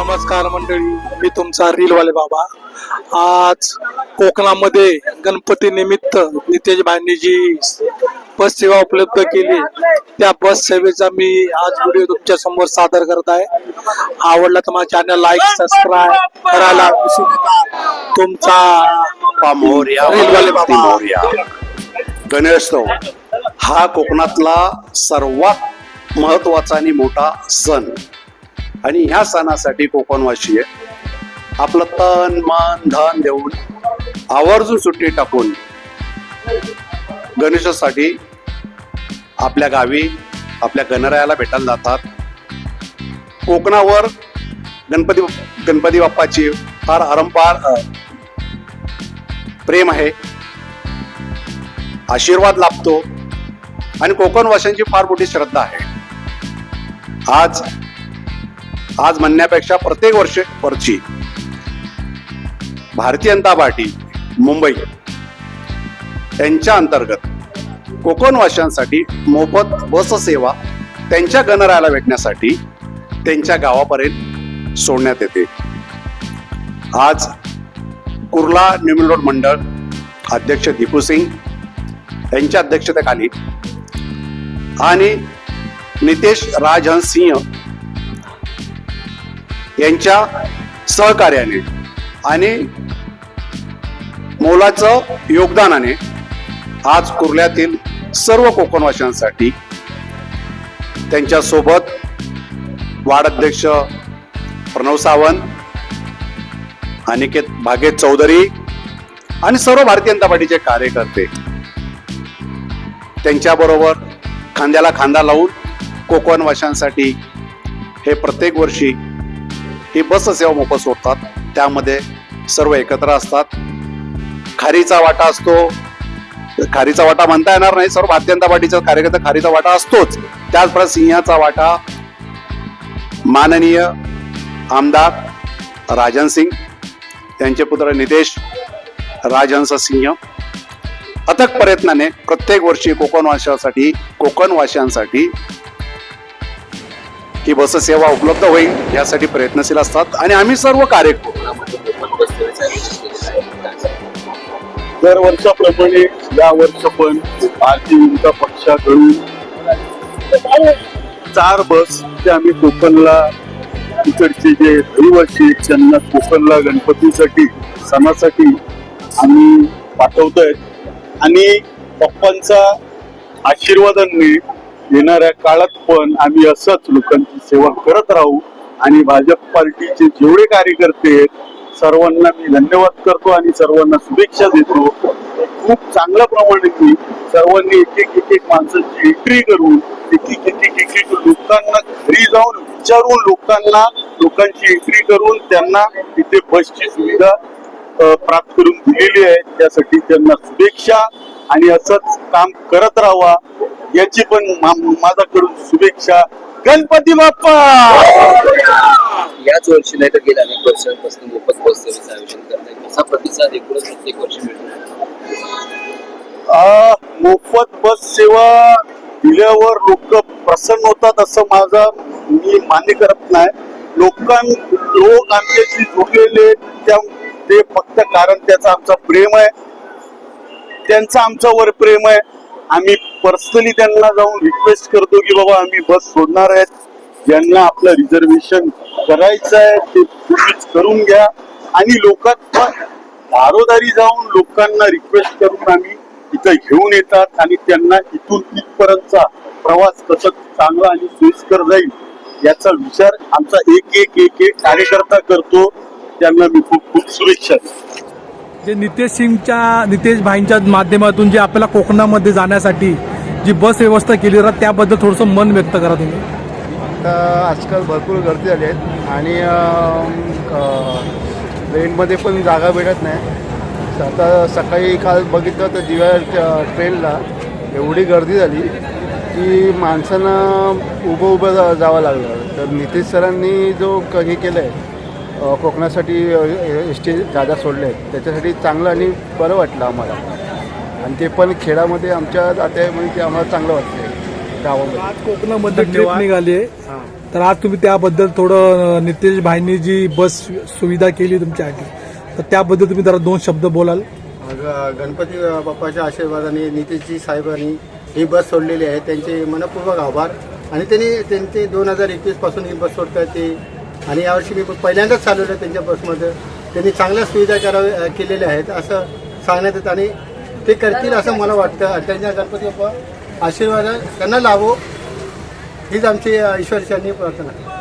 नमस्कार मंडळी मी तुमचा रीलवाले बाबा. आज कोकणामध्ये गणपती निमित्त नितेश भाईंनी जी बस सेवा उपलब्ध केली. त्या बस सेवेचा मी आज व्हिडिओ तुमच्यासमोर सादर करत आहे. आवडला तर माझ्या चॅनल लाईक सबस्क्राईब करायला विसरू नका. तुमचा रीलवाले बाबा. गणेशोत्सव हा कोकणातला सर्वात महत्त्वाचा आणि मोठा सण. आणि ह्या सणासाठी कोकणवासी आपलं तन मन धन देऊन आवर्जून सुट्टी टाकून गणेशासाठी आपल्या गावी आपल्या गणरायाला भेटायला जातात. कोकणावर गणपती गणपती बाप्पाची फार अरंपार प्रेम आहे. आशीर्वाद लाभतो. आणि कोकणवाशांची फार मोठी श्रद्धा आहे. आज आज म्हणण्यापेक्षा प्रत्येक वर्ष वर्षी भारतीय जनता पार्टी मुंबई. त्यांच्या अंतर्गत कोकणवाशांसाठी मोफत बस सेवा त्यांच्या गणरायाला भेटण्यासाठी त्यांच्या गावापर्यंत सोडण्यात येते. आज कुर्ला न्यूमिल रोड मंडळ अध्यक्ष दीपू सिंग यांच्या अध्यक्षतेखाली आणि नितेश राजहंस सिंह यांच्या सहकार्याने आणि मोलाचं योगदानाने आज कुर्ल्यातील सर्व कोकणवाशांसाठी त्यांच्यासोबत प्रणव सावंत अनिकेत भागेत चौधरी आणि सर्व भारतीय जनता पार्टीचे कार्यकर्ते त्यांच्याबरोबर खांद्याला खांदा लावून कोकणवाशांसाठी हे प्रत्येक वर्षी ही बस सेवा मोफत सोडतात. त्यामध्ये सर्व एकत्र असतात. खारीचा वाटा असतो. खारीचा वाटा म्हणता येणार नाही. सर्व भारतीय जनता पार्टीचा कार्यकर्ता खारीचा वाटा असतोच. त्याचप्रमाणे सिंहाचा वाटा माननीय आमदार राजन सिंग त्यांचे पुत्र नितेश राजहंस सिंह. अथक प्रयत्नाने प्रत्येक वर्षी कोकणवाशासाठी कोकणवाशांसाठी ही बस सेवा उपलब्ध होईल यासाठी प्रयत्नशील असतात. आणि आम्ही सर्व कार्य दरवर्षाप्रमाणे दर वर्षाप्रमाणे या वर्ष पण भारतीय जनता पक्षाकडून चार बस ते आम्ही कोकणला तिकडचे जे रहिवासी त्यांना कोकणला गणपतीसाठी सणासाठी आम्ही पाठवतोय. आणि पप्पांचा आशीर्वादांनी येणाऱ्या काळात पण आम्ही असंच लोकांची सेवा करत राहू आणि भाजप पार्टीचे जेवढे कार्यकर्ते आहेत सर्वांना मी धन्यवाद करतो आणि सर्वांना शुभेच्छा देतो. खूप चांगल्या प्रमाणे सर्वांनी एक एक एक एक माणसाची एंट्री करून एक एक एक एक एक लोकांना घरी जाऊन विचारून लोकांना लोकांची एंट्री करून त्यांना तिथे बसची सुविधा प्राप्त करून दिलेली आहे. त्यासाठी त्यांना शुभेच्छा आणि असंच काम करत राहावा. याची पण माझ्याकडून शुभेच्छा. गणपती बाप्पा! याच वर्षी नाही तर गेल्या अनेक वर्षांपासून मोफत बस सेवेचं आयोजन करताय कसा प्रतिसाद एकूणच प्रत्येक वर्षी मिळतो. आ, मोफत बस सेवा दिल्यावर लोक प्रसन्न होतात असं माझा मी मान्य करत नाही. लोकां लोक आमच्याशी जोडलेले त्या ते फक्त कारण त्याचं आमचं प्रेम आहे. त्यांचं आमच्यावर प्रेम आहे. आम्ही पर्सनली त्यांना जाऊन रिक्वेस्ट करतो की बाबा आम्ही बस सोडणार आहेत. ज्यांना आपलं रिझर्वेशन करायचं आहे. ते तुम्हीच करून घ्या. आणि लोकांत दारोदारी जाऊन लोकांना रिक्वेस्ट करून आम्ही इथं घेऊन येतात आणि त्यांना इथून तिथपर्यंतचा प्रवास कसं चांगला आणि सोयीस्कर जाईल याचा विचार आमचा एक एक एक एक कार्यकर्ता करतो. त्यांना मी खूप खूप शुभेच्छा देतो. जे नितेश सिंगच्या नितेश भाईंच्या माध्यमातून जे आपल्याला कोकणामध्ये जाण्यासाठी जी बस व्यवस्था केली जातात त्याबद्दल थोडंसं मन व्यक्त करा तुम्ही. आता आजकाल भरपूर गर्दी झाली आहेत आणि ट्रेनमध्ये पण जागा भेटत नाही. आता सकाळी काल बघितलं तर दिव्या ट्रेनला एवढी गर्दी झाली की माणसांना उभं उभं जा जावं लागलं. तर नितीश सरांनी जो क- हे केलं आहे कोकणासाठी एस टी जागा सोडल्या आहेत त्याच्यासाठी चांगलं आणि बरं वाटलं आम्हाला. आणि ते पण खेळामध्ये आमच्या जाते म्हणजे ते आम्हाला चांगलं वाटतं गावामध्ये. आज कोकणामध्ये ट्रिप निघाली आहे. तर आज तुम्ही त्याबद्दल थोडं नितेश भाईंनी जी बस सुविधा केली तुमच्यासाठी तर त्याबद्दल तुम्ही जरा दोन शब्द बोलाल. ग- गणपती बाप्पाच्या आशीर्वादाने नितीशजी साहेबांनी ही बस सोडलेली आहे. त्यांचे मनपूर्वक आभार. आणि त्यांनी त्यांचे दोन हजार एकवीसपासून ही बस सोडतात ते. आणि यावर्षी मी पहिल्यांदाच चालवलं त्यांच्या बसमध्ये. त्यांनी चांगल्या सुविधा करावे केलेल्या आहेत असं सांगण्यात येतं. आणि ते करतील असं मला वाटतं. आणि त्यांच्या गणपती बाप्पा आशीर्वाद त्यांना लावो. हीच आमची अ, ईश्वरचरणी प्रार्थना.